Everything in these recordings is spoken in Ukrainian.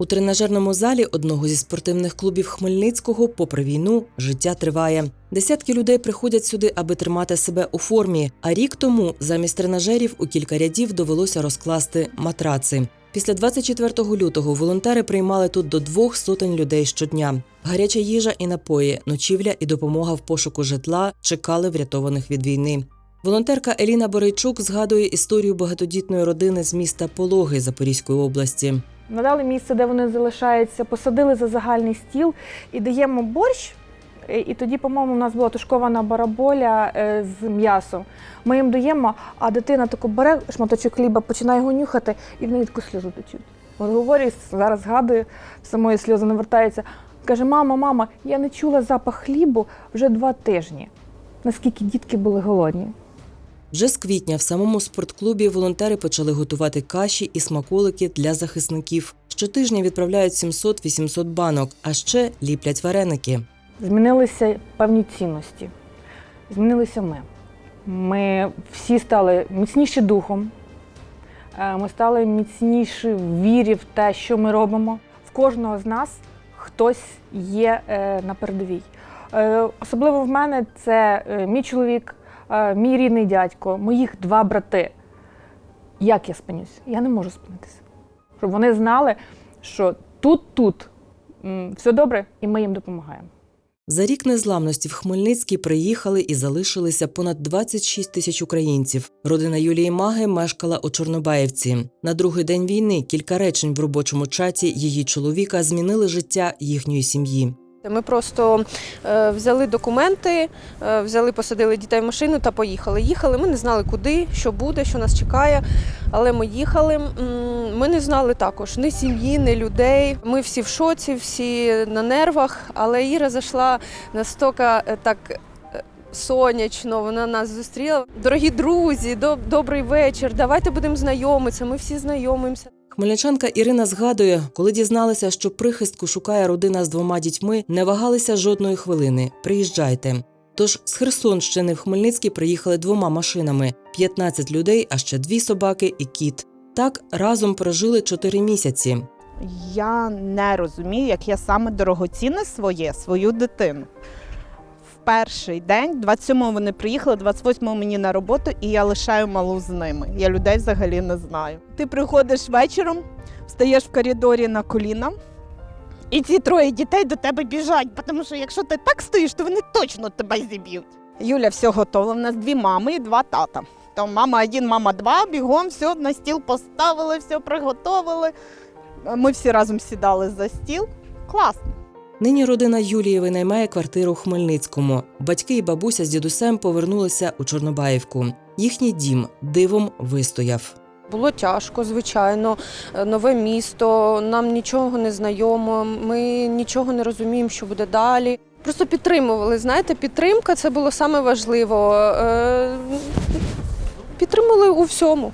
У тренажерному залі одного зі спортивних клубів Хмельницького, попри війну, життя триває. Десятки людей приходять сюди, аби тримати себе у формі. А рік тому замість тренажерів у кілька рядів довелося розкласти матраци. Після 24 лютого волонтери приймали тут до двох сотень людей щодня. Гаряча їжа і напої, ночівля і допомога в пошуку житла чекали врятованих від війни. Волонтерка Еліна Борейчук згадує історію багатодітної родини з міста Пологи Запорізької області. Надали місце, де вони залишаються, посадили за загальний стіл і даємо борщ. І тоді, по-моєму, у нас була тушкована бараболя е, з м'ясом. Ми їм даємо, а дитина тако бере шматочок хліба, починає його нюхати, і в неї таку сльозу течуть. От говорю, зараз згадую, самої сльози навертаються. Каже: мама, мама, я не чула запах хлібу вже два тижні. Наскільки дітки були голодні. Вже з квітня в самому спортклубі волонтери почали готувати каші і смаколики для захисників. Щотижня відправляють 700-800 банок, а ще ліплять вареники. Змінилися певні цінності. Змінилися ми. Ми всі стали міцніші духом, е, ми стали міцніші в вірі в те, що ми робимо. В кожного з нас хтось є е, на передовій. Е, Особливо в мене це мій чоловік, мій рідний дядько, моїх два брати. Як я спинюсь? Я не можу спинитися. Щоб вони знали, що тут, тут все добре, і ми їм допомагаємо. За рік незламності в Хмельницький приїхали і залишилися понад 26 тисяч українців. Родина Юлії Маги мешкала у Чорнобаївці. На другий день війни кілька речень в робочому чаті її чоловіка змінили життя їхньої сім'ї. Ми просто е, взяли документи, е, взяли, посадили дітей в машину та поїхали. Їхали. Ми не знали, куди, що буде, що нас чекає. Але ми їхали. Ми не знали також ні сім'ї, ні людей. Ми всі в шоці, всі на нервах. Але Іра зайшла настільки е, так. Сонячно, вона нас зустріла. Дорогі друзі, доб- добрий вечір. Давайте будемо знайомитися. Ми всі знайомимося. Хмельничанка Ірина згадує, коли дізналися, що прихистку шукає родина з двома дітьми, не вагалися жодної хвилини. Приїжджайте. Тож з Херсонщини в Хмельницький приїхали двома машинами: 15 людей, а ще дві собаки і кіт. Так разом прожили чотири місяці. Я не розумію, як я саме дорогоцінне своє, свою дитину. Перший день, 27-го вони приїхали, 28-го мені на роботу, і я лишаю малу з ними. Я людей взагалі не знаю. Ти приходиш вечором, встаєш в коридорі на коліна, і ці троє дітей до тебе біжать, тому що якщо ти так стоїш, то вони точно тебе зіб'ють. Юля, все готово. У нас дві мами і два тата. Там мама один, мама два, бігом все на стіл поставили, все приготовили. Ми всі разом сідали за стіл. Класно. Нині родина Юлії винаймає квартиру у Хмельницькому. Батьки і бабуся з дідусем повернулися у Чорнобаївку. Їхній дім дивом вистояв. Було тяжко, звичайно, Е, нове місто, нам нічого не знайомо, ми нічого не розуміємо, що буде далі. Просто підтримували. Знаєте, підтримка це було саме важливо. Е, Підтримували у всьому.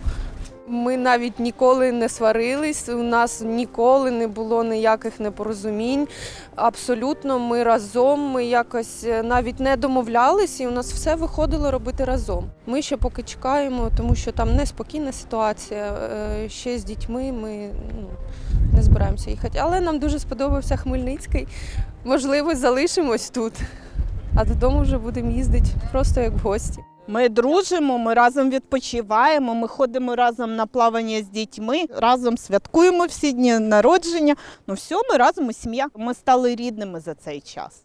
Ми навіть ніколи не сварились, у нас ніколи не було ніяких непорозумінь. Абсолютно, ми разом, ми якось е, навіть не домовлялись, і у нас все виходило робити разом. Ми ще поки чекаємо, тому що там неспокійна ситуація. е, Ще з дітьми ми ну, не збираємося їхати. Але нам дуже сподобався Хмельницький. Можливо, залишимось тут, а додому вже будемо їздити просто як в гості. Ми дружимо, ми разом відпочиваємо, ми ходимо разом на плавання з дітьми, разом святкуємо всі дні народження. Ну все, ми разом і сім'я. Ми стали рідними за цей час.